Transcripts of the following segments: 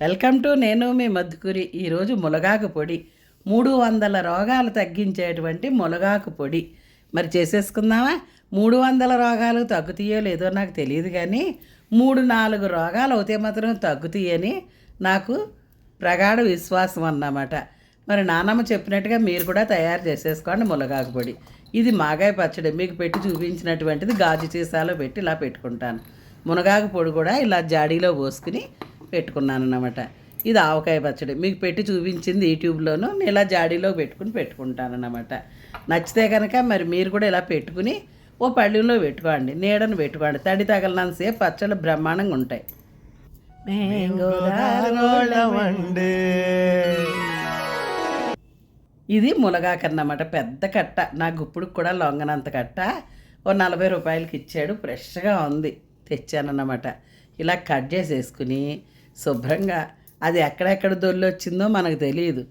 Welcome to నేను మీ మద్దుకూరి. ఈరోజు మునగాకు పొడి. మూడు వందల రోగాలు తగ్గించేటువంటి మునగాకు పొడి. మరి చేసేసుకుందామా? మూడు వందల రోగాలు తగ్గుతాయో లేదో నాకు తెలియదు కానీ మూడు నాలుగు రోగాలు అవుతే మాత్రం తగ్గుతాయని నాకు ప్రగాఢ విశ్వాసం అన్నమాట. మరి నానమ్మ చెప్పినట్టుగా మీరు కూడా తయారు చేసేసుకోండి మునగాకు పొడి. ఇది మాగాయ పచ్చడి. మీకు పెట్టి చూపించినటువంటిది గాజు సీసాలో పెట్టి ఇలా పెట్టుకుంటాను. మునగాకు పొడి కూడా ఇలా జాడీలో పోసుకుని పెట్టుకున్నాను అన్నమాట ఇది ఆవకాయ పచ్చడి. మీకు పెట్టి చూపించింది యూట్యూబ్లోను నేను ఇలా జాడీలో పెట్టుకుని పెట్టుకుంటాను అన్నమాట నచ్చితే కనుక మరి మీరు కూడా ఇలా పెట్టుకుని ఓ పళ్ళెంలో పెట్టుకోండి నీడను పెట్టుకోండి. తడి తగలనంతసేపు పచ్చళ్ళు బ్రహ్మాండంగా ఉంటాయి. ఇది మునగాకన్నమాట పెద్ద కట్ట. నా గుప్పుడు కూడా లొంగనంత కట్ట. ఓ నలభై రూపాయలకి ఇచ్చాడు ఫ్రెష్గా ఉంది. తెచ్చానన్నమాట. ఇలా కట్ చేసేసుకుని శుభ్రంగా. అది ఎక్కడెక్కడ దొల్లొచ్చిందో మనకు తెలియదు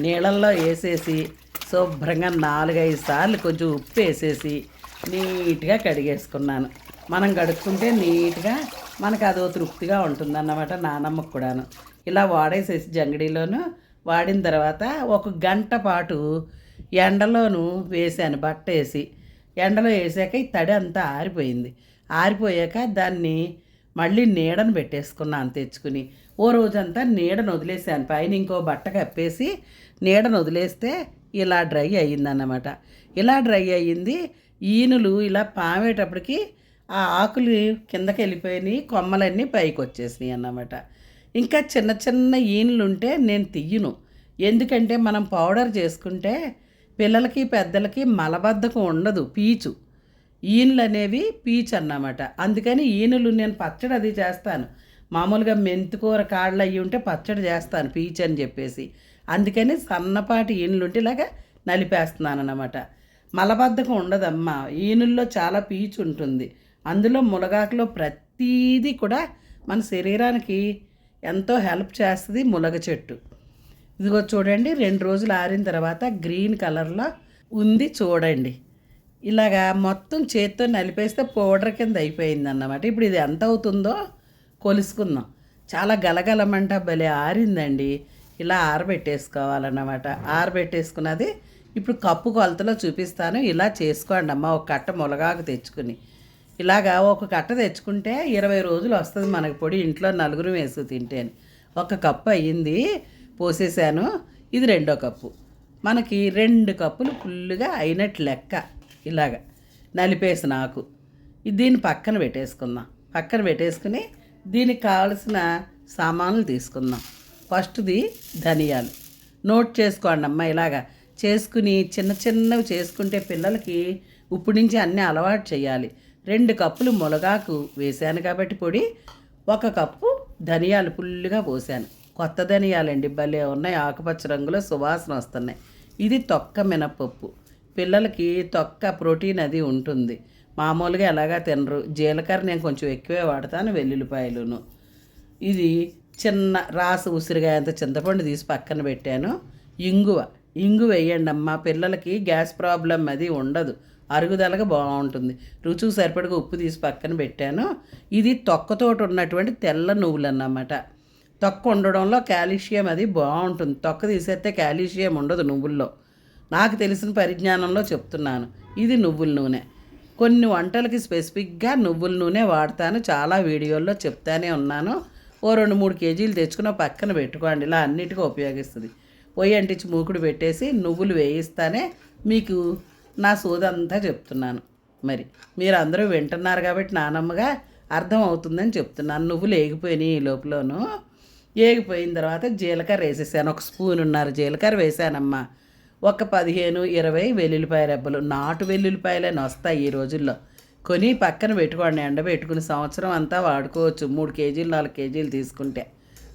నీళ్ళల్లో వేసేసి శుభ్రంగా నాలుగైదు సార్లు కొంచెం ఉప్పు వేసేసి నీట్గా కడిగేసుకున్నాను. మనం కడుక్కుంటే నీట్గా మనకు అదో తృప్తిగా ఉంటుందన్నమాట నానమ్మకు కూడాను. ఇలా వాడేసేసి జంగడీలోను వాడిన తర్వాత ఒక గంట పాటు ఎండలోను వేసాను బట్ట వేసి ఎండలో వేసాక ఈ తడి అంతా ఆరిపోయింది. ఆరిపోయాక దాన్ని మళ్ళీ నీడను పెట్టేసుకున్నాను తెచ్చుకుని. ఓ రోజంతా నీడను వదిలేసాను పైన ఇంకో బట్ట కప్పేసి నీడను వదిలేస్తే ఇలా డ్రై అయ్యిందన్నమాట. ఇలా డ్రై అయ్యింది. ఈనులు ఇలా పామేటప్పటికి ఆ ఆకులు కిందకి వెళ్ళిపోయినాయి కొమ్మలన్నీ పైకి వచ్చేసినాయి అన్నమాట. ఇంకా చిన్న చిన్న ఈనులు ఉంటే నేను తీయను ఎందుకంటే మనం పౌడర్ చేసుకుంటే పిల్లలకి పెద్దలకి మలబద్ధకం ఉండదు పీచు. ఈనులు అనేవి పీచ్ అన్నమాట. అందుకని ఈనులు నేను పచ్చడి అది చేస్తాను. మామూలుగా మెంతికూర కాళ్ళు అయ్యి ఉంటే పచ్చడి చేస్తాను పీచ్ అని చెప్పేసి. అందుకని సన్నపాటి ఈనులు ఉంటే ఇలాగ నలిపేస్తున్నాను అన్నమాట మలబద్ధకం ఉండదమ్మా. ఈనుల్లో చాలా పీచు ఉంటుంది. అందులో ములగాకులో ప్రతీది కూడా మన శరీరానికి ఎంతో హెల్ప్ చేస్తుంది ములగ చెట్టు. ఇదిగో చూడండి రెండు రోజులు ఆరిన తర్వాత గ్రీన్ కలర్లో ఉంది చూడండి. ఇలాగా మొత్తం చేత్తో నలిపేస్తే పౌడర్ కింద అయిపోయింది అన్నమాట ఇప్పుడు ఇది ఎంత అవుతుందో కొలుసుకుందాం. చాలా గలగలమంట భలే ఆరిందండి. ఇలా ఆరబెట్టేసుకోవాలన్నమాట. ఆరబెట్టేసుకున్నది ఇప్పుడు కప్పు కొలతలో చూపిస్తాను. ఇలా చేసుకోండి అమ్మ ఒక కట్ట ములగాకు తెచ్చుకుని. ఇలాగా ఒక కట్ట తెచ్చుకుంటే ఇరవై రోజులు వస్తుంది మనకి పొడి. ఇంట్లో నలుగురు వేసు తింటేని. ఒక కప్పు అయ్యింది పోసేసాను. ఇది రెండో కప్పు. మనకి రెండు కప్పులు ఫుల్లుగా అయినట్టు లెక్క. ఇలాగ నలిపేసిన ఆకు. దీన్ని పక్కన పెట్టేసుకుందాం. పక్కన పెట్టేసుకుని దీనికి కావలసిన సామాన్లు తీసుకుందాం. ఫస్ట్ది ధనియాలు. నోట్ చేసుకోండి అమ్మ ఇలాగా చేసుకుని చిన్న చిన్నవి చేసుకుంటే పిల్లలకి ఇప్పుడు నుంచి అన్నీ అలవాటు చేయాలి. రెండు కప్పులు మునగాకు వేశాను కాబట్టి పొడి ఒక కప్పు ధనియాలు ఫుల్లుగా పోసాను కొత్త ధనియాలండి భలే ఉన్నాయి. ఆకుపచ్చ రంగులో సువాసన వస్తున్నాయి. ఇది తొక్క మినపప్పు. పిల్లలకి తొక్క ప్రోటీన్ అది ఉంటుంది. మామూలుగా ఎలాగా తినరు. జీలకర్ర నేను కొంచెం ఎక్కువే వాడతాను వెల్లుల్లిపాయలును. ఇది చిన్న రాసు ఉసిరిగా అంత చింతపండు తీసి పక్కన పెట్టాను. ఇంగువ ఇంగు వేయండి అమ్మ. పిల్లలకి గ్యాస్ ప్రాబ్లం అది ఉండదు. అరుగుదలగా బాగుంటుంది. రుచికి సరిపడగా ఉప్పు తీసి పక్కన పెట్టాను. ఇది తొక్కతోటి ఉన్నటువంటి తెల్ల నువ్వులు అన్నమాట తొక్క ఉండడంలో కాల్షియం అది బాగుంటుంది. తొక్క తీసేస్తే కాల్షియం ఉండదు నువ్వుల్లో. నాకు తెలిసిన పరిజ్ఞానంలో చెప్తున్నాను. ఇది నువ్వుల నూనె. కొన్ని వంటలకి స్పెసిఫిక్గా నువ్వుల నూనె వాడతాను. చాలా వీడియోల్లో చెప్తానే ఉన్నాను. ఓ రెండు మూడు కేజీలు తెచ్చుకుని పక్కన పెట్టుకోండి. ఇలా అన్నిటికీ ఉపయోగిస్తుంది. పొయ్యి అంటించి మూకుడు పెట్టేసి నువ్వులు వేయిస్తానే మీకు నా సోదంతా చెప్తున్నాను. మరి మీరు అందరూ వింటున్నారు కాబట్టి నానమ్మగా అర్థం అవుతుందని చెప్తున్నాను. నువ్వులు ఏగిపోయినాయి ఈ లోపలను. ఏగిపోయిన తర్వాత జీలకర్ర వేసేసాను. ఒక స్పూన్ ఉన్నారు జీలకర్ర వేసానమ్మా. ఒక పదిహేను ఇరవై వెల్లుల్లిపాయ రెబ్బలు. నాటు వెల్లుల్లిపాయలని వస్తాయి ఈ రోజుల్లో. కొని పక్కన పెట్టుకోండి ఎండ పెట్టుకుని సంవత్సరం అంతా వాడుకోవచ్చు. మూడు కేజీలు నాలుగు కేజీలు తీసుకుంటే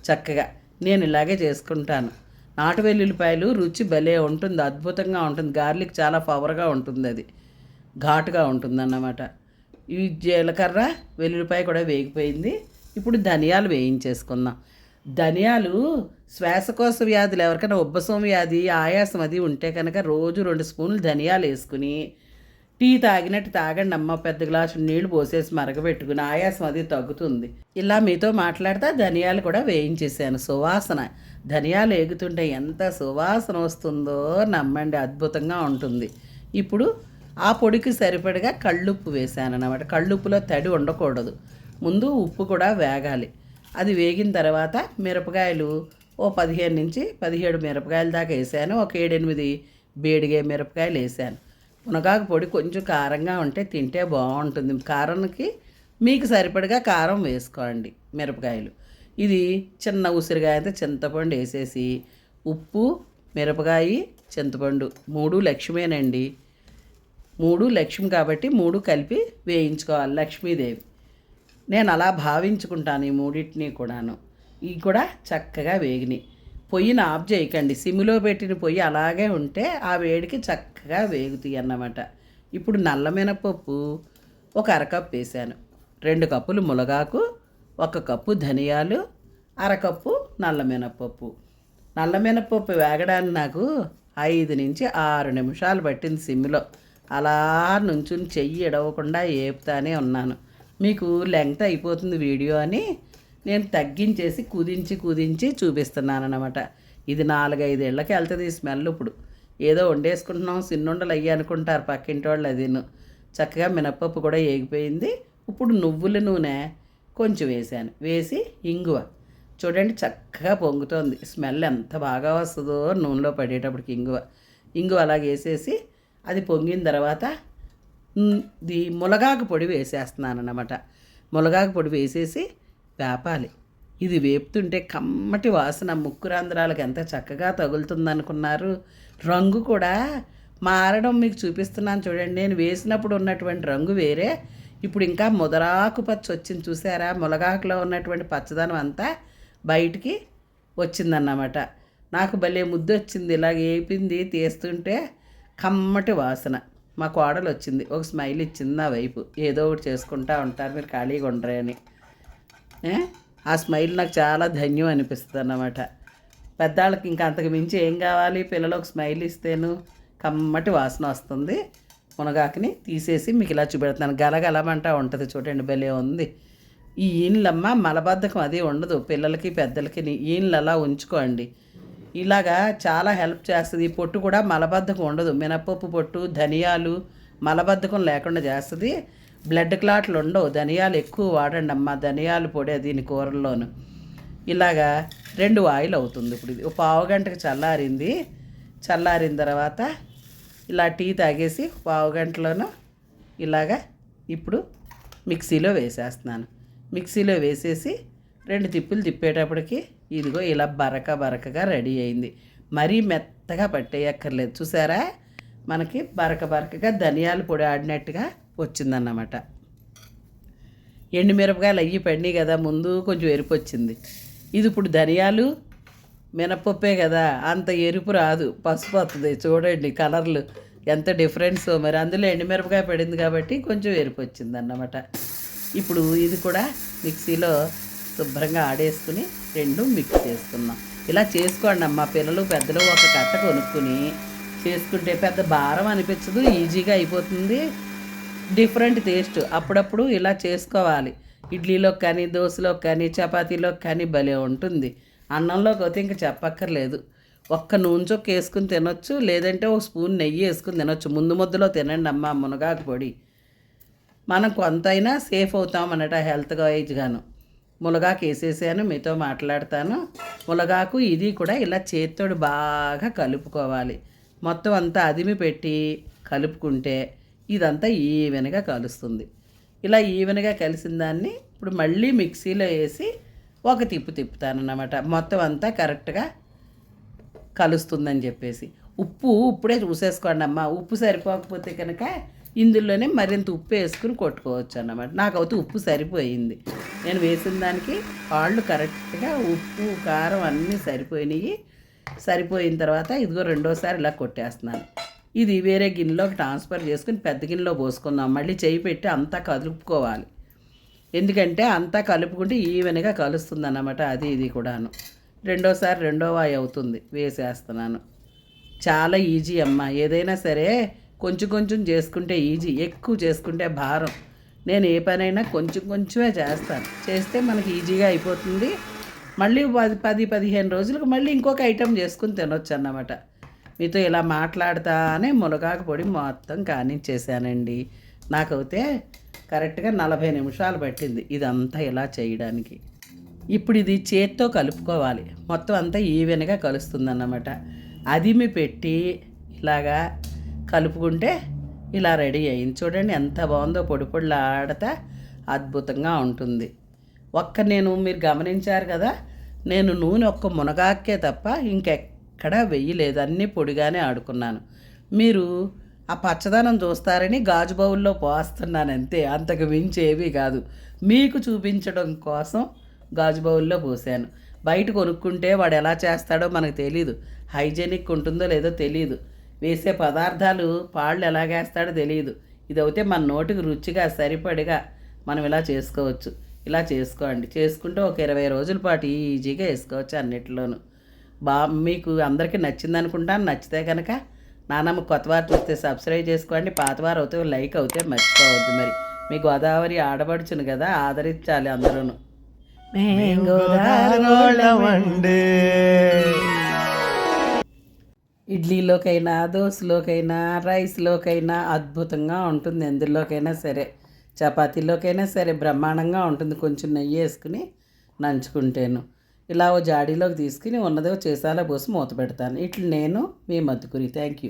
చక్కగా. నేను ఇలాగే చేసుకుంటాను. నాటు వెల్లుల్లిపాయలు రుచి భలే ఉంటుంది అద్భుతంగా ఉంటుంది. గార్లిక్ చాలా పవర్గా ఉంటుంది అది. ఘాటుగా ఉంటుందన్నమాట. ఈ జీలకర్ర వెల్లుల్లిపాయ కూడా వేగిపోయింది. ఇప్పుడు ధనియాలు వేయించేసుకుందాం. ధనియాలు శ్వాసకోశ వ్యాధులు ఎవరికైనా ఉబ్బసం వ్యాధి ఆయాసం అది ఉంటే కనుక రోజు రెండు స్పూన్లు ధనియాలు వేసుకుని టీ తాగినట్టు తాగండి అమ్మ పెద్ద గ్లాసు నీళ్ళు పోసేసి మరగబెట్టుకుని ఆయాసం అది తగ్గుతుంది. ఇలా మీతో మాట్లాడితే ధనియాలు కూడా వేయించేసాను. సువాసన. ధనియాలు ఏగుతుంటే ఎంత సువాసన వస్తుందో నమ్మండి అద్భుతంగా ఉంటుంది. ఇప్పుడు ఆ పొడికి సరిపడగా కళ్ళుప్పు వేసాను అన్నమాట కళ్ళుప్పులో తడి ఉండకూడదు. ముందు ఉప్పు కూడా వేగాలి. అది వేగిన తర్వాత మిరపకాయలు ఓ పదిహేను నుంచి పదిహేడు మిరపకాయల దాకా వేసాను. ఒక ఏడెనిమిది బేడిగే మిరపకాయలు వేసాను. మునగాకు పొడి కొంచెం కారంగా ఉంటే తింటే బాగుంటుంది. కారానికి మీకు సరిపడగా కారం వేసుకోండి మిరపకాయలు. ఇది చిన్న ఉసిరికాయ అయితే చింతపండు వేసేసి ఉప్పు మిరపకాయ చింతపండు మూడు లక్ష్మేనండి. మూడు లక్ష్మి కాబట్టి మూడు కలిపి వేయించుకోవాలి లక్ష్మీదేవి. నేను అలా భావించుకుంటాను ఈ మూడింటిని కూడాను. ఇవి కూడా చక్కగా వేగినాయి. పొయ్యిని ఆఫ్ చేయకండి. సిమ్లో పెట్టిన పొయ్యి అలాగే ఉంటే ఆ వేడికి చక్కగా వేగుతాయి అన్నమాట. ఇప్పుడు నల్ల మినపప్పు ఒక అరకప్పు వేసాను రెండు కప్పులు మునగాకు ఒక కప్పు ధనియాలు అరకప్పు నల్ల మినపప్పు. నల్ల మినపప్పు వేగడానికి నాకు ఐదు నుంచి ఆరు నిమిషాలు పట్టింది సిమ్లో. అలా నుంచుని చెయ్యి ఎడవకుండా ఏపుతానే ఉన్నాను. మీకు లెంగ్త్ అయిపోతుంది వీడియో అని నేను తగ్గించేసి కుదించి కుదించి చూపిస్తున్నాను అనమాట ఇది నాలుగైదేళ్ళకి వెళ్తుంది ఈ స్మెల్ ఇప్పుడు. ఏదో వండేసుకుంటున్నాం సిన్నుండలు అయ్యి అనుకుంటారు పక్కింటి వాళ్ళు అదిను. చక్కగా మినప్పప్పు కూడా ఏగిపోయింది. ఇప్పుడు నువ్వుల నూనె కొంచెం వేసాను వేసి ఇంగువ. చూడండి చక్కగా పొంగుతోంది. స్మెల్ ఎంత బాగా వస్తుందో నూనెలో పడేటప్పటికి ఇంగువ. ఇంగువ అలాగే వేసేసి అది పొంగిన తర్వాత ది ములగాకు మునగాకు పొడి వేసేస్తున్నాను అనమాట మునగాకు పొడి వేసేసి వేపాలి ఇది వేపుతుంటే కమ్మటి వాసన ముక్కు రంధ్రాలకు ఎంత చక్కగా తగులుతుందనుకున్నారు. రంగు కూడా మారడం మీకు చూపిస్తున్నాను చూడండి. నేను వేసినప్పుడు ఉన్నటువంటి రంగు వేరే. ఇప్పుడు ఇంకా ముదరాకు పచ్చ వచ్చింది చూసారా? ములగాకులో ఉన్నటువంటి పచ్చదనం అంతా బయటికి వచ్చిందన్నమాట. నాకు భలే ముద్దు వచ్చింది ఇలాగ ఏపింది తీస్తుంటే కమ్మటి వాసన. మా కోడలు వచ్చింది. ఒక స్మైల్ ఇచ్చింది నా వైపు. ఏదో ఒకటి చేసుకుంటా ఉంటారు. మీరు ఖాళీగా ఉండరే అని ఆ స్మైల్ నాకు చాలా ధన్యం అనిపిస్తుంది అన్నమాట. పెద్దవాళ్ళకి ఇంకా అంతకు మించి ఏం కావాలి? పిల్లలకు స్మైల్ ఇస్తేను కమ్మటి వాసన వస్తుంది. మునగాకుని తీసేసి మీకు ఇలా చూపెడతాను. గలగలమంటా ఉంటుంది చూడండి భలే ఉంది. ఈ ఈన్లమ్మ మలబద్ధకం అది ఉండదు. పిల్లలకి పెద్దలకి ఈన్లు అలా ఉంచుకోండి. ఇలాగా చాలా హెల్ప్ చేస్తుంది. ఈ పొట్టు కూడా మలబద్ధకం ఉండదు. మినపప్పు పొట్టు ధనియాలు మలబద్ధకం లేకుండా చేస్తుంది. బ్లడ్ క్లాట్లు ఉండవు. ధనియాలు ఎక్కువ వాడండి అమ్మ ధనియాలు పొడి దీని కూరల్లోను. ఇలాగా రెండు ఆయిల్ అవుతుంది. ఇప్పుడు ఇది ఒక పావు గంటకు చల్లారింది. చల్లారిన తర్వాత ఇలా టీ తాగేసి పావు గంటలోను ఇలాగా ఇప్పుడు మిక్సీలో వేసేస్తున్నాను. మిక్సీలో వేసేసి రెండు తిప్పులు తిప్పేటప్పటికి ఇదిగో ఇలా బరక బరకగా రెడీ అయింది. మరీ మెత్తగా పట్టేయక్కర్లేదు. చూసారా? మనకి బరక బరకగా ధనియాల పొడి ఆడినట్టుగా వచ్చిందన్నమాట. ఎండుమిరపకాయలు అయ్యి పడినాయి కదా ముందు కొంచెం ఎరుపు వచ్చింది. ఇది ఇప్పుడు ధనియాలు మినపప్పే కదా అంత ఎరుపు రాదు పసుపు వస్తుంది చూడండి కలర్లు ఎంత డిఫరెన్స్. మరి అందులో ఎండుమిరపకాయ పడింది కాబట్టి కొంచెం ఎరుపు వచ్చింది అన్నమాట ఇప్పుడు ఇది కూడా మిక్సీలో శుభ్రంగా ఆడేసుకుని రెండు మిక్స్ చేసుకుందాం. ఇలా చేసుకోండి అమ్మ పిల్లలు పెద్దలు ఒక కట్ట కొనుక్కుని చేసుకుంటే పెద్ద భారం అనిపించదు ఈజీగా అయిపోతుంది. Different taste. అప్పుడప్పుడు ఇలా చేసుకోవాలి. ఇడ్లీలో కానీ దోశలో కానీ చపాతీలో కానీ భలే ఉంటుంది. అన్నంలోకి అయితే ఇంకా చెప్పక్కర్లేదు. ఒక్క నూనె చొక్క వేసుకుని తినొచ్చు లేదంటే ఒక స్పూన్ నెయ్యి వేసుకుని తినొచ్చు. ముందు ముద్దలో తినండి అమ్మ మునగాకు పొడి. మనం కొంతైనా సేఫ్ అవుతాం అన్నట హెల్త్ వైజ్గాను మునగాకు వేసేసాను మీతో మాట్లాడతాను. మునగాకు ఇది కూడా ఇలా చేత్తోడు బాగా కలుపుకోవాలి. మొత్తం అంతా అదిమి పెట్టి కలుపుకుంటే ఇదంతా ఈవెన్గా కలుస్తుంది. ఇలా ఈవెన్గా కలిసిన దాన్ని ఇప్పుడు మళ్ళీ మిక్సీలో వేసి ఒక తిప్పు తిప్పుతానన్నమాట. మొత్తం అంతా కరెక్ట్గా కలుస్తుందని చెప్పేసి. ఉప్పు ఇప్పుడే చూసేసుకోండి అమ్మ. ఉప్పు సరిపోకపోతే కనుక ఇందులోనే మరింత ఉప్పు వేసుకుని కొట్టుకోవచ్చు అన్నమాట నాకైతే ఉప్పు సరిపోయింది. నేను వేసిన దానికి వాళ్ళు కరెక్ట్గా ఉప్పు కారం అన్నీ సరిపోయినాయి. సరిపోయిన తర్వాత ఇదిగో రెండోసారి ఇలా కొట్టేస్తున్నాను. ఇది వేరే గిన్నెలోకి ట్రాన్స్ఫర్ చేసుకుని పెద్ద గిన్నెలో పోసుకుందాం. మళ్ళీ చేయి పెట్టి అంతా కలుపుకోవాలి. ఎందుకంటే అంతా కలుపుకుంటే ఈవెన్గా కలుస్తుంది అన్నమాట అది ఇది కూడాను. రెండోసారి రెండో వాయి అవుతుంది. వేసేస్తున్నాను. చాలా ఈజీ అమ్మ. ఏదైనా సరే కొంచెం కొంచెం చేసుకుంటే ఈజీ. ఎక్కువ చేసుకుంటే భారం. నేను ఏ పనైనా కొంచెం కొంచెమే చేస్తాను. చేస్తే మనకి ఈజీగా అయిపోతుంది. మళ్ళీ పది పది పదిహేను రోజులకు మళ్ళీ ఇంకొక ఐటెం చేసుకుని తినొచ్చు అన్నమాట మీతో ఇలా మాట్లాడతానే మునగాకు పొడి మొత్తం కానిచ్చేసానండి నాకైతే కరెక్ట్గా నలభై నిమిషాలు పట్టింది ఇదంతా ఇలా చేయడానికి. ఇప్పుడు ఇది చేత్తో కలుపుకోవాలి. మొత్తం అంతా ఈవెన్గా కలుస్తుందన్నమాట. అదిమి పెట్టి ఇలాగా కలుపుకుంటే ఇలా రెడీ అయింది. చూడండి ఎంత బాగుందో పొడి పొడిలా ఆడతా అద్భుతంగా ఉంటుంది. ఒక్క నేను మీరు గమనించారు కదా నేను నూనె ఒక్క మునగాకే తప్ప ఎక్కడా వెయ్యలేదు అన్నీ పొడిగానే ఆడుకున్నాను. మీరు ఆ పచ్చదనం చూస్తారని గాజు బౌల్లో పోస్తున్నాను అంతే అంతకు మించి ఏమీ కాదు. మీకు చూపించడం కోసం గాజు బౌల్లో పోసాను. బయట కొనుక్కుంటే వాడు ఎలా చేస్తాడో మనకు తెలియదు హైజెనిక్ ఉంటుందో లేదో తెలియదు వేసే పదార్థాలు పాళ్ళు ఎలాగేస్తాడో తెలియదు ఇది అయితే మన నోటికి రుచిగా సరిపడిగా మనం ఇలా చేసుకోవచ్చు. ఇలా చేసుకోండి. చేసుకుంటే ఒక ఇరవై రోజుల పాటు ఈజీగా వేసుకోవచ్చు అన్నిటిలోనూ. బా మీకు అందరికీ నచ్చింది అనుకుంటాను నచ్చితే కనుక నానమ్మ కొత్త వారు చూస్తే సబ్స్క్రైబ్ చేసుకోండి. పాతవారు అవుతే లైక్ అవుతే మర్చిపోవద్దు మరి. మీ గోదావరి ఆడబడుచును కదా ఆదరించాలి గోదావరిలోళ్ళమండి. ఇడ్లీలోకైనా దోశలోకైనా రైస్లోకైనా అద్భుతంగా ఉంటుంది. ఎందులోకైనా సరే చపాతీలోకైనా సరే బ్రహ్మాండంగా ఉంటుంది. కొంచెం నెయ్యి వేసుకుని నంచుకుంటేను. ఇలా ఓ జాడీలోకి తీసుకుని ఉన్నదో చేసాలో పోసి మూత పెడతాను. ఇట్లు నేను మీ మద్దుకురి థ్యాంక్ యూ